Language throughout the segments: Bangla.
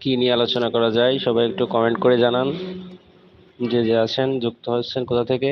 কি নিয়ে আলোচনা করা যায়, সবাই একটু কমেন্ট করে জানান। যে যে আছেন, যুক্ত হচ্ছেন কোথা থেকে?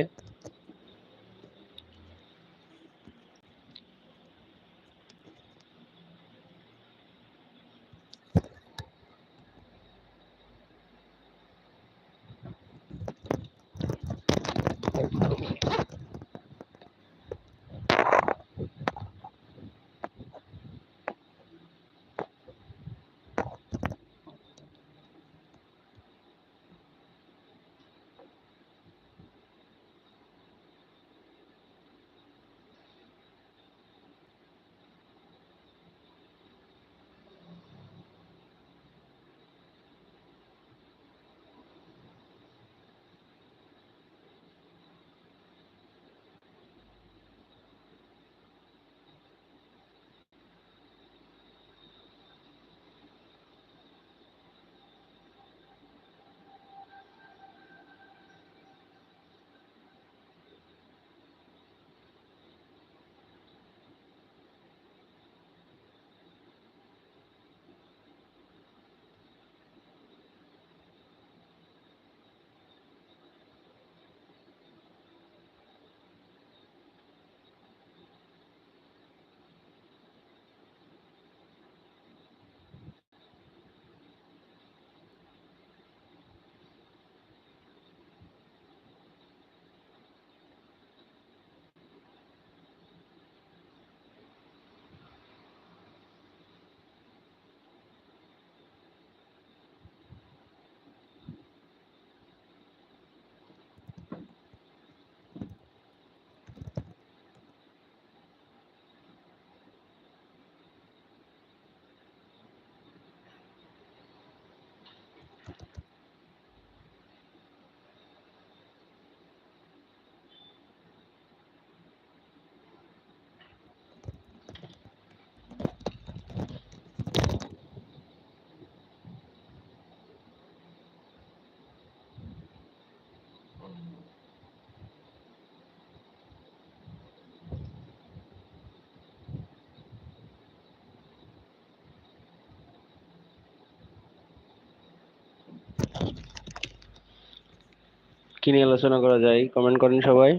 কি নিয়ে আলোচনা করা যায়? কমেন্ট করেন সবাই।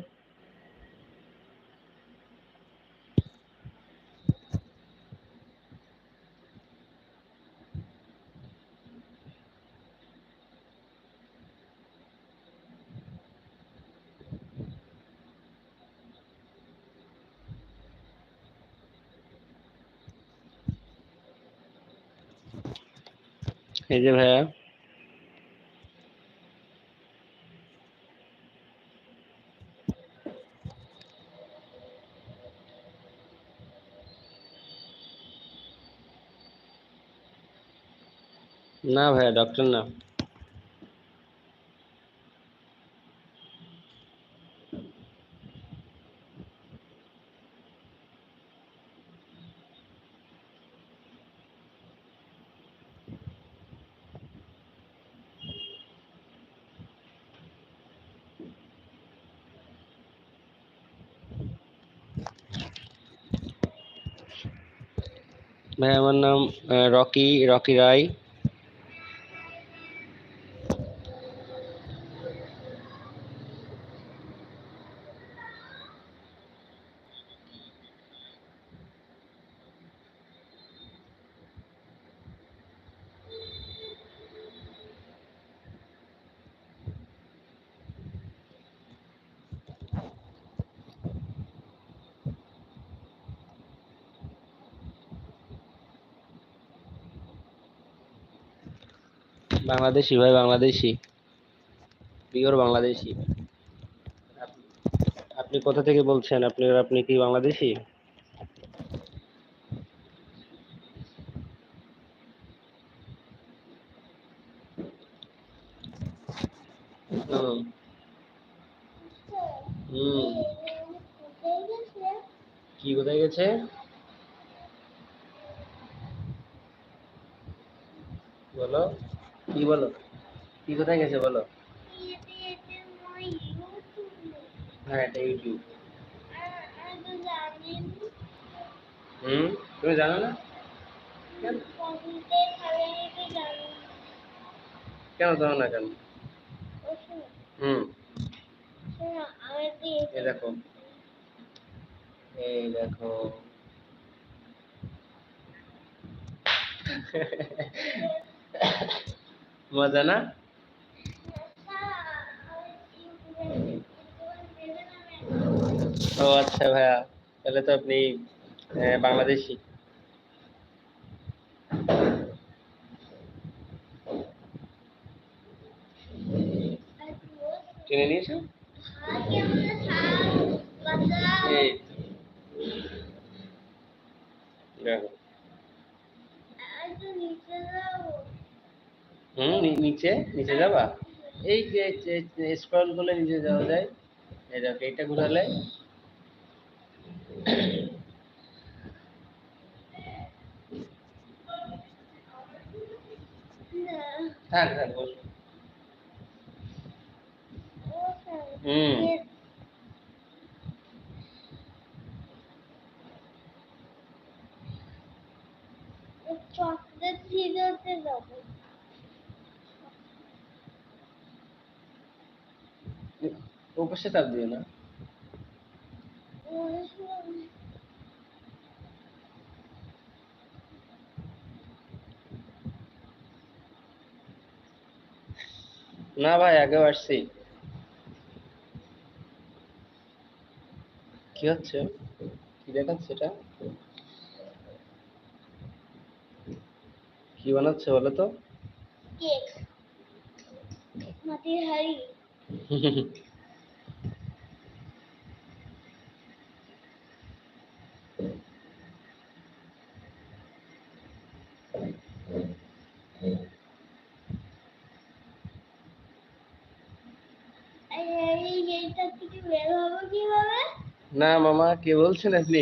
এই যে ভাইয়া। না ভাইয়া ডক্টর না। ভাই আমার নাম রকি রকি রায়। বাংলাদেশি ভাই, বাংলাদেশি। পিওর বাংলাদেশি। আপনি কোথা থেকে বলছেন? আপনি আপনি কি বাংলাদেশি? কি, কোথায় গেছে? বলো। কি বলো? কি কোথায় গেছে বলো? হ্যাঁ এটা ইউটিউব। হুম? তুমি জানো না? কেন? দাও না কেন? হুম। এই দেখো। এই দেখো। মজা না? ও আচ্ছা ভাইয়া তাহলে তো আপনি বাংলাদেশি। চিনে নিয়েছো দেখো। হুম নিচে নিচে যাবা? এই যে স্ক্রল করলে নিচে যাওয়া যায়, এই দেখো, এইটা ঘুরালে। থাক থাক, বসো। হুম। চকলেট ভিডিওতে যাব। ও পাশে চাপ দিও না। না ভাই আগেও আসছি। কি হচ্ছে? কি দেখাচ্ছে এটা কি বানাচ্ছে বলো তো? কেক। মাটির হাড়ি এই এইটা থেকে বের হব কীভাবে না মামা কে বলছেন আপনি?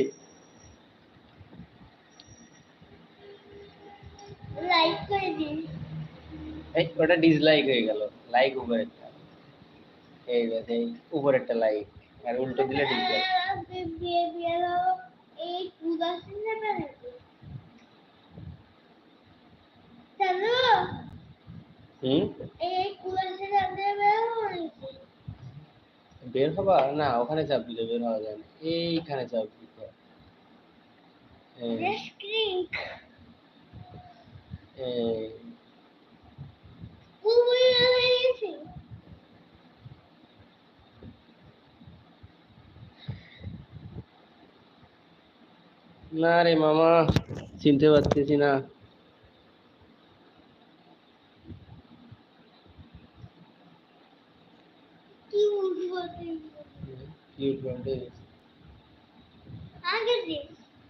লাইক করে দিন। এই ওটা ডিসলাইক হয়ে গেল। লাইক উপরেরটা। এই এই উপরেরটা লাইক আর উল্টো দিলে ডিসলাইক এই পারেন চলো? হুম? এই শুনতে বের হব? না ওখানে চাপ দিলে বের হওয়া যায় না। এইখানে চাপ দিতে হয়। না রে মামা চিনতে পারতেছি না কি বুঝব তুই কি উঠবে দিন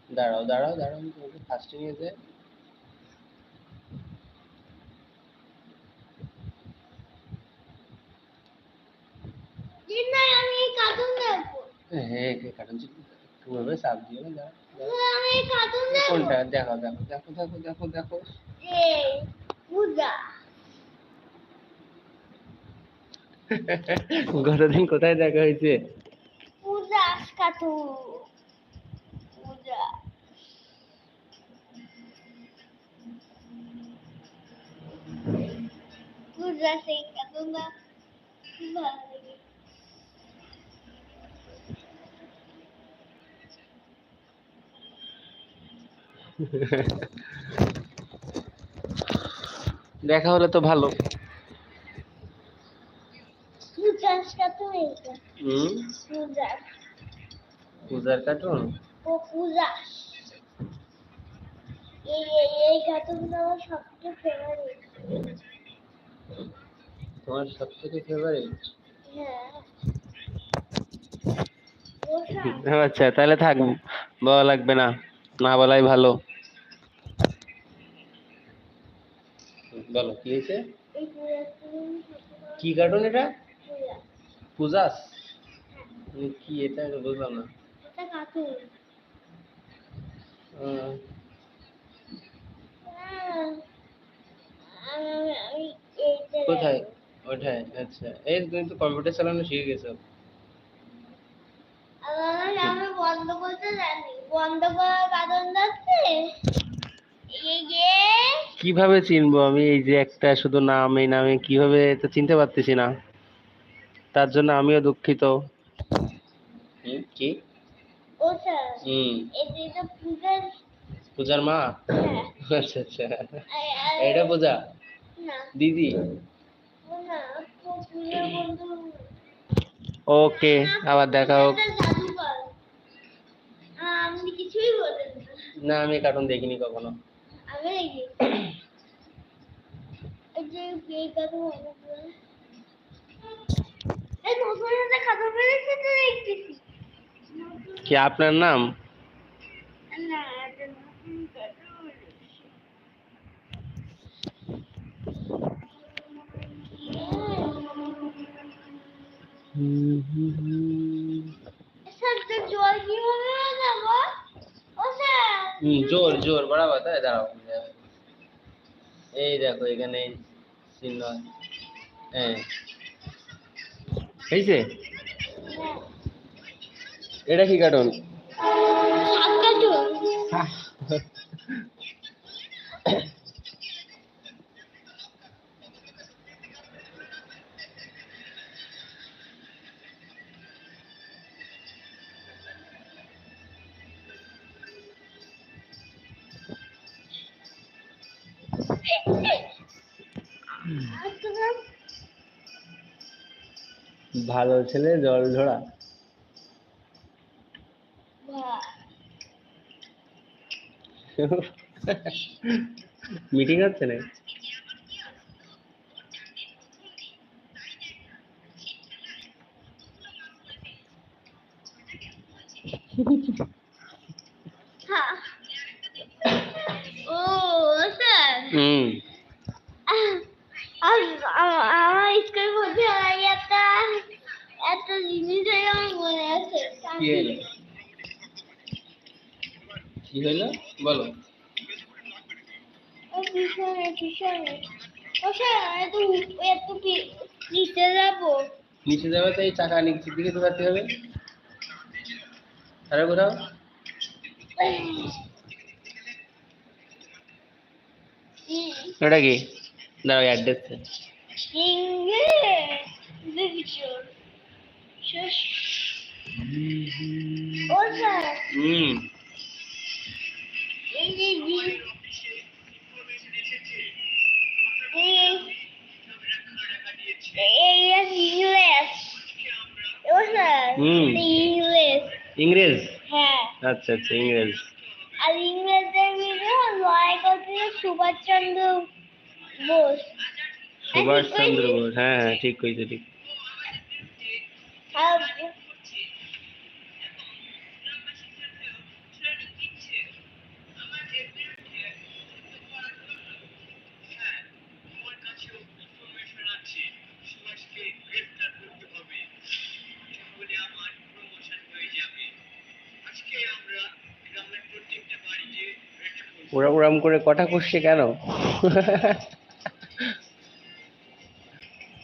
দাঁড়াও দাঁড়াও দাঁড়াও আমি তোমাকে ফার্স্টে নিয়ে যাই। কার্টুন হ্যাঁ চাপ দিও না দেখব। কোনটা? দেখো দেখো দেখো দেখো দেখো দেখো। এই গতদিন কোথায় দেখা হয়েছে? পূজা কার্টুন সেই কার্টুনটা খুব ভালো লাগে দেখা হলে তো ভালো। পূজার কার্টুন ও পূজা। এই আমার সবচেয়ে ফেভারিট তোমার সব থেকে ফেভারিট হ্যাঁ। আচ্ছা তাহলে থাক বলা লাগবে না। না বলাই ভালো। বলো কি হয়েছে? কি কার্টুন এটা? পূজা পূজাস? মানে কি এটা বুঝলাম না। এটা কার্টুন। কোথায়। ওঠায় আচ্ছা। এই তুমি তো কম্পিউটার চালানো শিখে গেছো। আমি বন্ধ করতে জানি। বন্ধ করার কারণ আছে এই যে কি কীভাবে চিনবো আমি? এই যে একটা শুধু নাম এই নামে কীভাবে তো চিনতে পারতেছি না। তার জন্য আমিও দুঃখিত। কি? ও স্যার হুম। পূজার মা? হ্যাঁ। আচ্ছা আচ্ছা। এটা পূজা? দিদি। ও না তো পূজার বন্ধু ওকে আবার দেখা হোক। না আমি কার্টুন দেখিনি কখনো। কি আপনার এই জোর জোর বরাবর তাই দাঁড়াও এই দেখো এখানে চিহ্ন হ্যাঁ। হয়েছে? হ্যাঁ। এটা কি কার্টুন ভালো ছেলে জল ঝোড়া মিটিং হচ্ছে না। ও স্যার হুম আম- আম- আমার স্কুল মধ্যে একটা একটা জিনিস আমার মনে আছে কি হলো কি হলো বলো। ও পিছনে পিছনে। ও স্যার এত এত পি- নিচে যাব? নিচে যাবে তো এই চাকা নিচের দিকে ঢোকাতে হবে। আরে ঘোরাও ওটা কি? দাঁড়াও অ্যাড্রেস ইংরেজ? ও স্যার হুম এই যে ইংরেজ হ্যাঁ। আচ্ছা আচ্ছা ইংরেজ। আর ইংরেজদের ভিতরে লড়াই করছিল সুভাষচন্দ্র বোস। সুভাষ চন্দ্র বোস হ্যাঁ হ্যাঁ ঠিক কইছো ঠিক। ওরম করে কটা করছে কেন?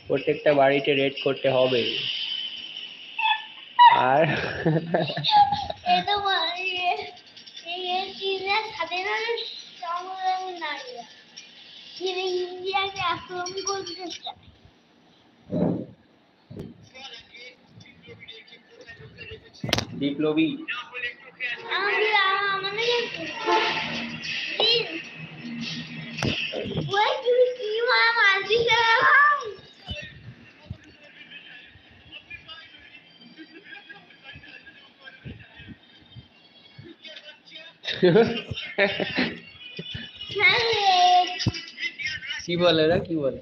প্রত্যেকটা বাড়িতে রেড করতে হবে। আর বিপ্লবী আমাদের আমাদের ওই তুমি কি মারা মারছিস রে ভাই হ্যাঁ রে। কি বলে ওরা কি বলে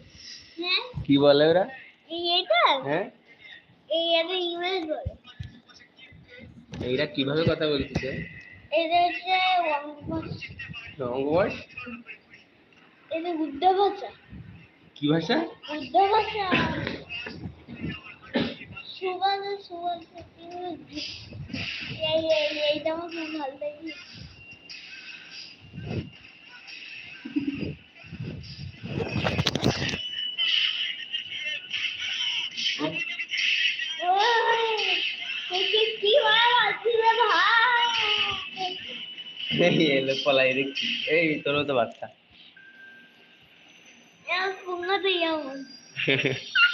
এইরা কীভাবে কথা বলতেছে? হচ্ছে বঙ্গোপসাগর অঙ্গবাস এটা বুদ্ধ ভাষা। কি ভাষা? বুদ্ধ ভাষা। সুবাদ সুবাদ এই এই এইটা আমার খুব ভালো লাগে। এলো পলাই দেখছি। এই তোর তো বাচ্চা